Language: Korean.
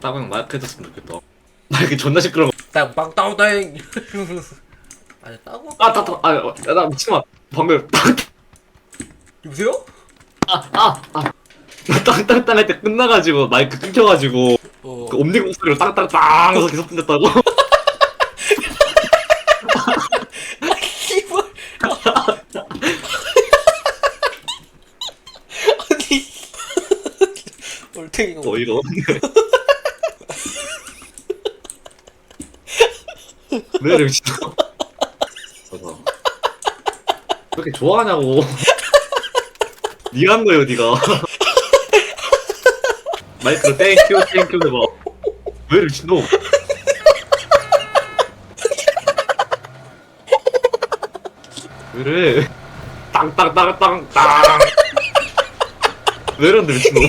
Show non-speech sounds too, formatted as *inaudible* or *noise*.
따방 마이크 해줬으면 좋겠다. *laughs* 마이크 존나 시끄러워. 땅빵 따오다잉. *laughs* 아니 따고? 아 따 따아나 미친놈아. 방금 여보세요? 아 아아. 땅땅땅 할 때 끝나가지고 마이크 끊겨가지고 어. 그 옴니고 소리로 땅땅땅 해서 계속 씨발 *laughs* 아니. 뭐 어이가 없네 왜 이래 미친놈 봐봐 왜 이렇게 좋아하냐고. *laughs* 니가 한 거예요 니가. *laughs* 마이크로 땡큐 땡큐 해봐. 왜 이래 미친놈 왜 이래? 땅땅땅땅땅. 왜 이러는데 미친놈